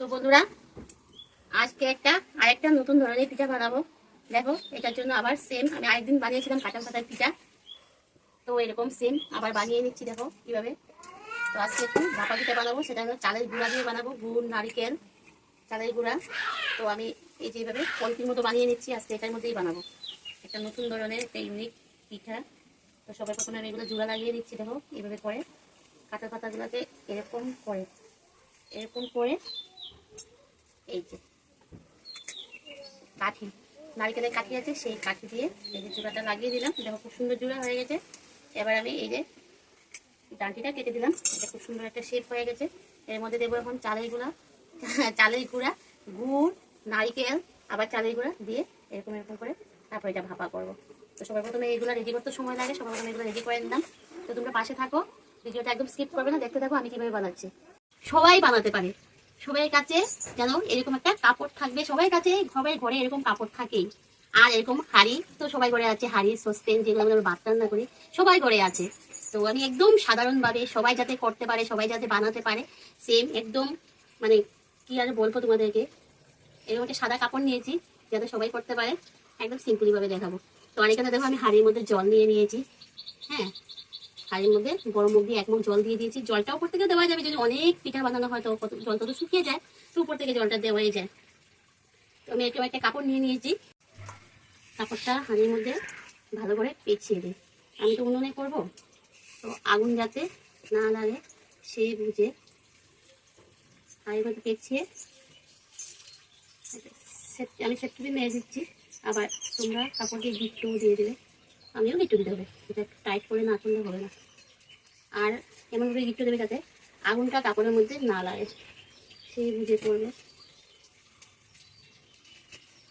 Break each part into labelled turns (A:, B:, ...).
A: তো বন্ধুরা, আজকে একটা, আরেকটা নতুন ধরনের পিঠা বানাবো। দেখো, এটার জন্য আবার সেম আমি আরেকদিন বানিয়েছিলাম কাঁটা পাতার পিঠা। তো এরকম সেম আবার বানিয়ে নিচ্ছি, দেখো কীভাবে। তো আজকে একটু ভাপা পিঠা বানাবো, সেটা হলো চালের গুঁড়া দিয়ে বানাবো, গুড়, নারিকেল, চালের গুঁড়া। তো আমি এই যে এইভাবে পলকির মতো বানিয়ে নিচ্ছি, আজকে এটার মধ্যেই বানাবো। একটা নতুন ধরনের, একটা ইউনিক পিঠা। তো সবাই প্রথমে আমি এগুলো জোড়া লাগিয়ে দিচ্ছি দেখো, এইভাবে করে। কাঁটা পাতাগুলোকে এরকম করে এরকম করে এই যে। কাঠি, নারকেলের কাঠি আছে, সেই কাঠি দিয়ে এই যে জোড়াটা লাগিয়ে দিলাম। দেখো খুব সুন্দর জোড়া হয়ে গেছে। এবার আমি এই যে ডাঁটিটা কেটে দিলাম। এটা খুব সুন্দর একটা শেপ হয়ে গেছে। এর মধ্যে দেবো এখন চালের গুঁড়া চালের গুঁড়া, গুড়, নারিকেল, আবার চালের গুঁড়া দিয়ে এরকম এরকম করে তারপর এটা ভাপা করব। তো সবার প্রথমে এগুলো রেডি করতে সময় লাগে। সবার প্রথমে এগুলো রেডি করে নিলাম। তো তোমরা পাশে থাকো। ভিডিওটা একদম স্কিপ করবে না। দেখতে থাকো আমি কীভাবে বানাচ্ছি। সবাই বানাতে পারে। সবাই কাছে যেন এরকম একটা কাপড় থাকবে। সবাই কাছে সবাই ঘরে এরকম কাপড় থাকেই। আর এরকম হাড়ি, তো সবাই ঘরে আছে হাড়ি সসপেন যেগুলো আমরা ভাত রান্না করি, সবাই ঘরে আছে। তো আমি একদম সাধারণভাবে সবাই যাতে করতে পারে, সবাই যাতে বানাতে পারে সেম একদম মানে কি আর বলব তোমাদেরকে, এরকম একটা সাদা কাপড় নিয়েছি যাতে সবাই করতে পারে। একদম সিম্পলি ভাবে দেখাবো। তো আর এখানে দেখো, আমি হাড়ির মধ্যে জল নিয়ে নিয়েছি। হ্যাঁ হাড়ির মধ্যে গরম মুখ দিয়ে এক মুখ জল দিয়ে দিয়েছি। জলটা উপর থেকে দেওয়া যাবে যদি অনেক পিঠা বানানো হয়, তো জলটা তো শুকিয়ে যায়, তো উপর থেকে জলটা দেওয়াই যায়। তো আমি এরকম একটা কাপড় নিয়ে নিয়েছি। কাপড়টা হাঁড়ির মধ্যে ভালো করে পেঁচিয়ে দিই। আমি তো উনুনে করব, তো আগুন যাতে না লাগে, সে বুঝে হাঁড়ির মধ্যে পেঁচিয়ে আমি সেটুকুই মেরে দিচ্ছি। আবার তোমরা কাপড় দিয়ে দিয়ে দেবে। আমিও গিট্টু দিতে হবে। এটা টাইট করে না করলে হবে না। আর এমনভাবে গিট্টু দেবে যাতে আগুনটা কাপড়ের মধ্যে না লাগে। সেই বুঝে করবে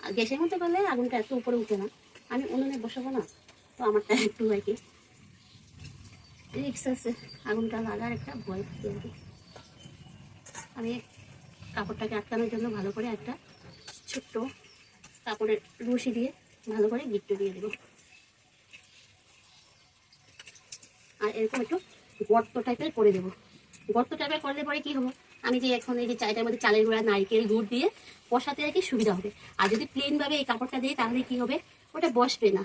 A: আর গ্যাসের মধ্যে করলে আগুনটা এত উপরে উঠে না। আমি উনুনে বসাবো না, তো আমারটা একটু আর কি রিক্স আছে, আগুনটা লাগার একটা ভয় থাকে আর কি। আমি কাপড়টাকে আটকানোর জন্য ভালো করে একটা ছোট্ট কাপড়ের রশি দিয়ে ভালো করে গিট্টু দিয়ে দেবো। আর এরকম একটু গর্ত টাইপের করে দেবো। গর্ত টাইপের করলে পরে কি হব? আমি যে এখন এই যে চাইটার মধ্যে চালের গুঁড়া, নারকেল, গুড় দিয়ে বসাতে আর কি সুবিধা হবে। আর যদি প্লেন ভাবে এই কাপড়টা দিই, তাহলে কি হবে? ওটা বসবে না।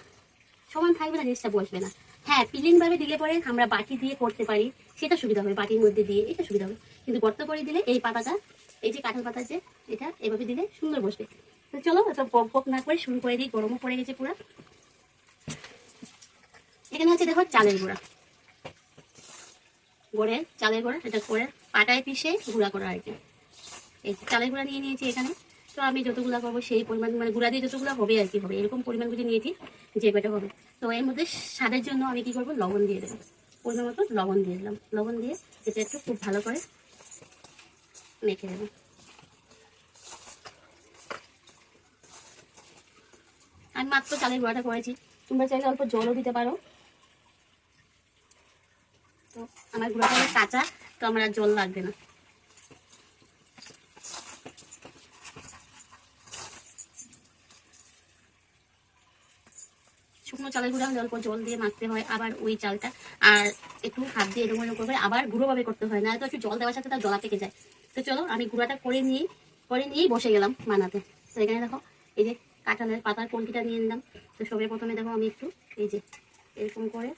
A: সমান থাকবে না, জিনিসটা বসবে না। হ্যাঁ প্লেন ভাবে দিলে পরে আমরা বাটি দিয়ে করতে পারি। সেটা সুবিধা হবে, বাটির মধ্যে দিয়ে, এটা সুবিধা হবে। কিন্তু গর্ত করে দিলে এই পাতাটা, এই যে কাঁঠাল পাতা যে, এটা এভাবে দিলে সুন্দর বসবে। তো চলো এটা পক পক না করে শুরু করে দিই, গরমও পড়ে গেছে পুরো। এখানে হচ্ছে দেখো চালের গুঁড়া। গড়ে, চালের গোড়া, এটা করে পাটায় পিষে গুঁড়া করা আর কি। এই চালের গুঁড়া নিয়ে নিয়েছি এখানে। তো আমি যতগুলো করব সেই পরিমাণ মানে গুঁড়া দিয়ে যতগুলো হবে আর কি হবে, এরকম পরিমাণ বুঝে নিয়েছি যে কটা হবে। তো এর মধ্যে স্বাদের জন্য আমি কি করব? লবণ দিয়ে দেবো। পরিমাণ মতো লবণ দিয়ে দিলাম। লবণ দিয়ে এটা একটু খুব ভালো করে মেখে দেবো আমি মাত্র চালের গুঁড়াটা করেছি। তোমরা চাইলে অল্প জলও দিতে পারো। তো আমার গুঁড়োটা কাঁচা, তো আমার আর জল লাগবে না। শুকনো চালের গুঁড়া হলে অল্প জল দিয়ে মাখতে হয় আবার ওই চালটা। আর একটু হাত দিয়ে এরকম এরকম করবে আবার গুঁড়োভাবে করতে হয় না তো একটু জল দেওয়ার সাথে তার জলা পেকে যায়। তো চলো, আমি গুঁড়াটা করে নিয়ে, করে নিয়েই বসে গেলাম বানাতে। তো এখানে দেখো, এই যে কাঁঠালের পাতার কলকিটা নিয়ে নিলাম। তো সবে প্রথমে দেখো আমি একটু, এই যে, এরকম করে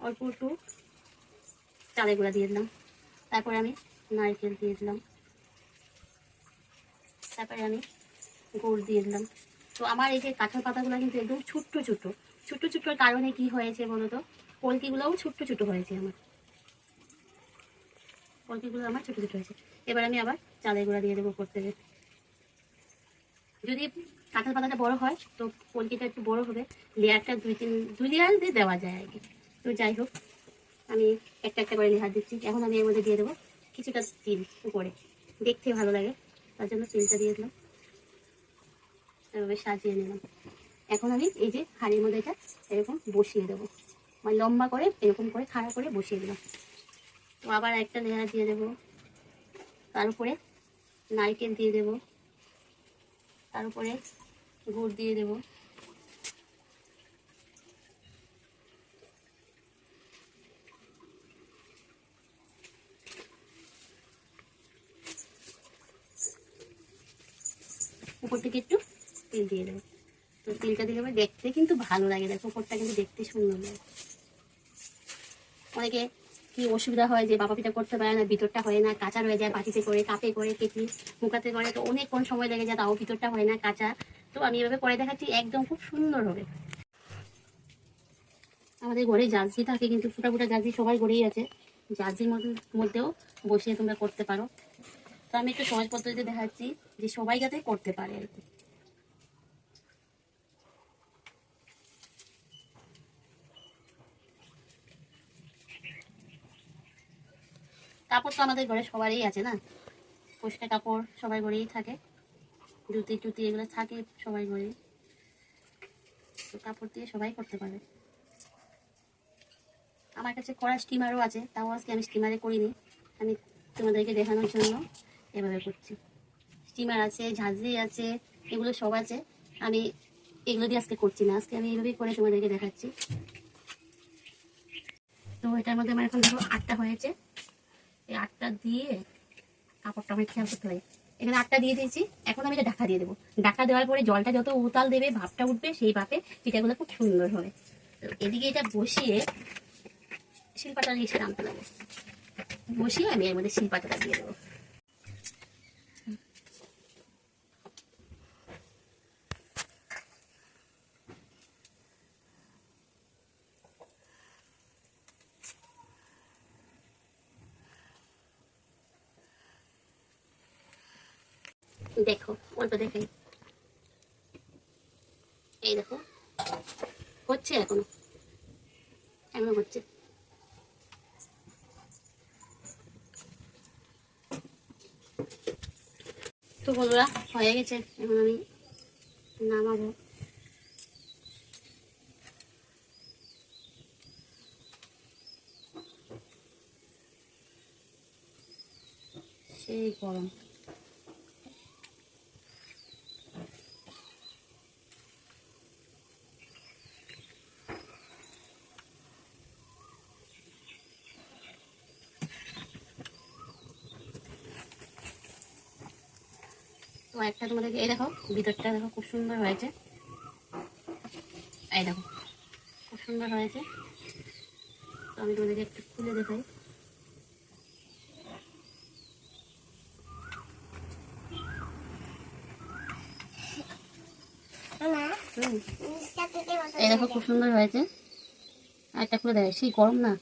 A: অল্প একটু চালের গুঁড়া দিয়ে দিলাম। তারপরে আমি নারকেল দিয়ে দিলাম। তারপরে আমি গুড় দিয়ে দিলাম। তো আমার এই যে কাঁঠাল পাতাগুলো কিন্তু একদম ছোট্ট ছোট্ট। ছোট্ট ছোট্ট কারণে কি হয়েছে বলো তো কলকিগুলোও ছোট্ট ছোট্ট হয়েছে আমার। কলকিগুলো আমার ছোট ছোট হয়েছে। এবার আমি আবার চালের গুঁড়া দিয়ে দেবো করতে থেকে। যদি কাঁঠাল পাতাটা বড় হয়, তো কলকিটা একটু বড় হবে। লেয়ারটা দুই তিন, দুই লেয়ার দিয়ে দেওয়া যায় আর কি। তো যাই হোক, আমি একটা একটা করে লেয়ার দিচ্ছি। এখন আমি এর মধ্যে দিয়ে দেবো কিছুটা তিল উপরে। দেখতে ভালো লাগে, তার জন্য তিলটা দিয়ে দিলাম। এভাবে সাজিয়ে নিলাম। এখন আমি এই যে হাঁড়ির মধ্যে এটা এরকম বসিয়ে দেবো। মানে লম্বা করে, এরকম করে, খাড়া করে বসিয়ে দিলাম। তো আবার একটা লেয়ার দিয়ে দেবো। তার উপরে নারকেল দিয়ে দেবো। তার উপরে গুড় দিয়ে দেবো উপর থেকে একটু তিল দিয়ে দেবো। তো তিলটা দিলে দেখতে কিন্তু ভালো লাগে দেখো উপরটা কিন্তু দেখতে সুন্দর লাগে। অনেকে কি অসুবিধা হয় যে বাবা পিঠা করতে পারে না, ভিতরটা হয় না, কাঁচা রয়ে যায়, বাটিতে করে, কাপে করে কেটলি মুখাতে করে, তো অনেকক্ষণ সময় লেগে যায়, তাও ভিতরটা হয় না, কাঁচা। তো আমি এভাবে করে দেখাচ্ছি, একদম খুব সুন্দর হবে। আমাদের ঘরে জার্সি থাকে কিন্তু ফুটা ফুটা জার্সি সবার ঘরেই আছে। মধ্যে- মধ্যেও বসিয়ে তোমরা করতে পারো। তো আমি একটু সহজ পদ্ধতিতে দেখাচ্ছি যে সবাই যাতে করতে পারে আর কি। কাপড় তো আমাদের ঘরে সবারই আছে না? পরিষ্কার কাপড় সবাই ঘরেই থাকে। জুতি টুতি এগুলো থাকে সবাই ঘরেই। তো কাপড় দিয়ে সবাই করতে পারে। আমার কাছে করা স্টিমারও আছে, তাও আজকে আমি স্টিমারে করিনি। আমি তোমাদেরকে দেখানোর জন্য এভাবে করছি। স্টিমার আছে, ঝাঁঝরি আছে, এগুলো সব আছে। আমি এগুলো দিয়ে আজকে করছি না। আজকে আমি এইভাবেই করে তোমাদেরকে দেখাচ্ছি। তো এটার মধ্যে আমার এখন ধরো আটটা হয়েছে। এই আটটা দিয়ে কাপড়টা আমার খেয়াল করতে হবে এখানে আটটা দিয়ে দিয়েছি, এখন আমি এটা ঢাকা দিয়ে দেবো। ঢাকা দেওয়ার পরে জলটা যত উতাল দেবে, ভাবটা উঠবে, সেই ভাপে পিঠাগুলো খুব সুন্দর হবে। তো এদিকে এটা বসিয়ে শিল্পাটা নিয়ে এসে নামতে লাগবে। বসিয়ে আমি এর মধ্যে শিল্পাটা দিয়ে দেবো। দেখো অল্প দেখাই এই দেখো, হচ্ছে এখনও। এখনও হচ্ছে। তো বন্ধুরা, হয়ে গেছে। এখন আমি নামাবো। সেই গরম। তো একটা তোমাদেরকে এই দেখো ভিতরটা দেখো খুব সুন্দর হয়েছে। এই দেখো খুব সুন্দর হয়েছে। তো আমি তোমাদেরকে একটু খুলে দেখাই। হুম। এই দেখো খুব সুন্দর হয়েছে। আর একটা খুলে দেখাই। সেই গরম না।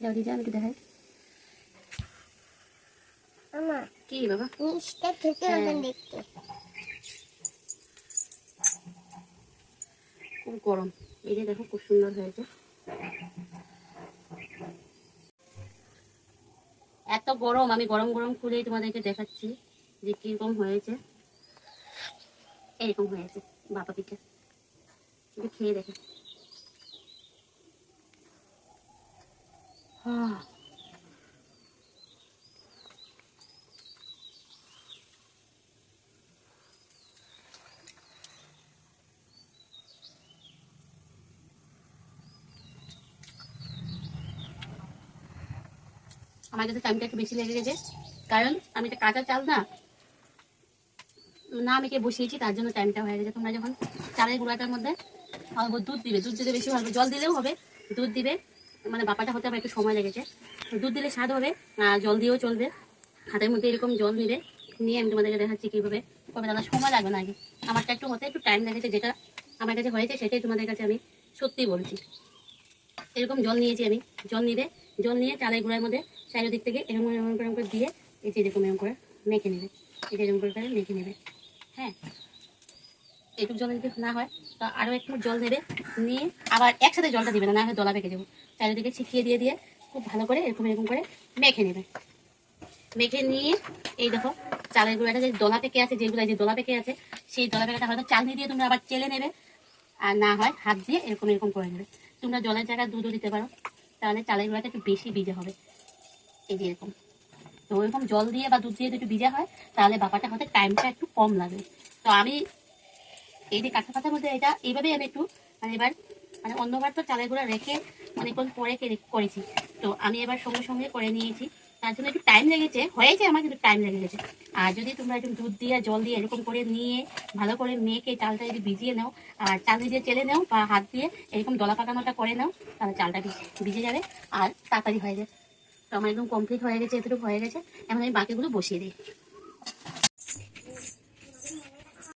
A: যাও দিদি আমি একটু দেখাই। কি বাবা?
B: নিচটা থেকে
A: হ্যাঁ।
B: মতন দেখতে।
A: খুব গরম। এই যে দেখো খুব সুন্দর হয়েছে। এত গরম আমি গরম গরম খুলেই তোমাদেরকে দেখাচ্ছি যে কীরকম হয়েছে। এরকম হয়েছে বাবা পিঠা। খেয়ে দেখে। আহ আমার কাছে টাইমটা একটু বেশি লেগে গেছে। কারণ আমি এটা কাঁচা চাল না না আমি কে বসিয়েছি, তার জন্য টাইমটা হয়ে গেছে। তোমরা যখন চালের গুঁড়াটার মধ্যে অল্প দুধ দিবে, দুধ দিলে বেশি ভালো জল দিলেও হবে, দুধ দিবে মানে বাপাটা হতে আমার একটু সময় লেগেছে। দুধ দিলে স্বাদ হবে জল দিয়েও চলবে। হাতের মধ্যে এরকম জল নিবে, নিয়ে আমি তোমাদেরকে দেখাচ্ছি কীভাবে। কবে দাদা, সময় লাগবে না আগে। আমারটা একটু হতে একটু টাইম লেগেছে, যেটা আমার কাছে হয়েছে, সেটাই তোমাদের কাছে আমি সত্যি বলছি। এরকম জল নিয়েছি আমি। জল নিবে, জল নিয়ে চালের গুঁড়ার মধ্যে চারিদিক থেকে এরকম এরকম এরকম করে দিয়ে এই যে এরকম এরকম করে মেখে নেবে। এই যে এরকম করে করে মেখে নেবে। হ্যাঁ? এইটুকু জল যদি না হয়, তো আরও একটু জল দেবে, নিয়ে আবার একসাথে জলটা দিবে না না হয় দলা পেকে যাব। চারিদিকে ছিটিয়ে দিয়ে দিয়ে খুব ভালো করে এরকম এরকম করে মেখে নেবে। মেখে নিয়ে এই দেখো, চালের গুঁড়াটা যে দলা পেকে আছে, যেগুলো যে দলা পেকে আছে, সেই দলা পেকেটা হয়তো চালনি দিয়ে তোমরা আবার চেলে নেবে। আর না হয় হাত দিয়ে এরকম এরকম করে নেবে। তোমরা জলের জায়গায় দুধও দিতে পারো। তাহলে চালের গুঁড়াটা একটু বেশি ভিজে হবে। এই যে এরকম। তো ওইরকম জল দিয়ে বা দুধ দিয়ে একটু ভিজা হয়, তাহলে বাবাটা হতে টাইমটা একটু কম লাগে। তো আমি এই যে কাঁচা কাঁচার মধ্যে এটা, এইভাবেই আমি একটু মানে এবার মানে অন্যবার তো চালের গুঁড়া রেখে অনেকক্ষণ পরে করেছি। তো আমি এবার সঙ্গে সঙ্গে করে নিয়েছি। তার জন্য একটু টাইম লেগেছে, হয়েছে আমার কিন্তু টাইম লেগে গেছে আর যদি তোমরা একটু দুধ দিয়ে, জল দিয়ে এরকম করে নিয়ে, ভালো করে মেখে চালটা যদি ভিজিয়ে নাও, আর চাল ভিজিয়ে চেলে নাও বা হাত দিয়ে এরকম দলা পাকানোটা করে নাও, তাহলে চালটা ভিজে যাবে আর তাড়াতাড়ি হয়ে যায় তো আমার একদম কমপ্লিট হয়ে গেছে এতটুকু হয়ে গেছে। এখন আমি বাকিগুলো বসিয়ে দিই।